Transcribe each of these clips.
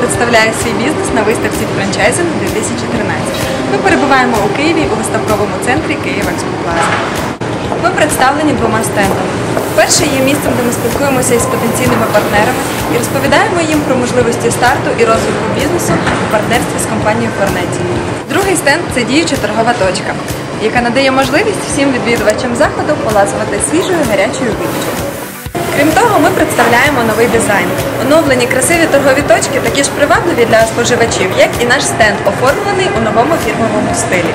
представляє свій бізнес на виставці франчайзинг 2013. Ми перебуваємо у Києві у виставковому центрі Київ Експоплаза. Ми представлені двома стендами. Перший є місцем, де ми спілкуємося із потенційними партнерами і розповідаємо їм про можливості старту і розвитку бізнесу у партнерстві з компанією Форнеті. Другий стенд це діюча торгова точка, яка надає можливість всім відвідувачам заходу поласувати свіжою гарячою випічкою. Крім того, ми представляємо новий дизайн. Оновлені красиві торгові точки такі ж привабливі для споживачів, як і наш стенд, оформлений у новому фірмовому стилі.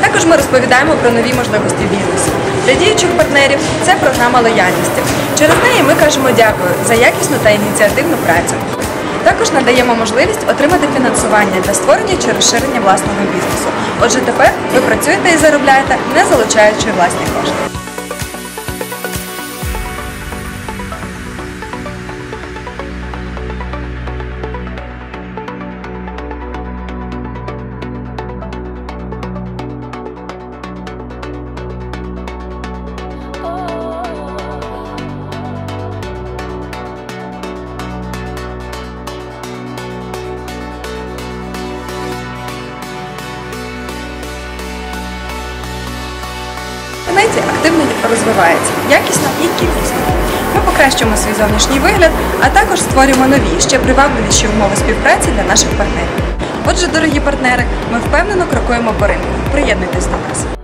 Також ми розповідаємо про нові можливості бізнесу. Для діючих партнерів це програма лояльності. Через неї ми кажемо дякую за якісну та ініціативну працю. Також надаємо можливість отримати фінансування для створення чи розширення власного бізнесу. Отже, тепер ви працюєте і заробляєте, не залучаючи власні кошти. Інтернеті активно розвивається якісно і кількісно. Ми покращуємо свій зовнішній вигляд, а також створюємо нові, ще привабливіші умови співпраці для наших партнерів. Отже, дорогі партнери, ми впевнено крокуємо по ринку. Приєднуйтесь до нас.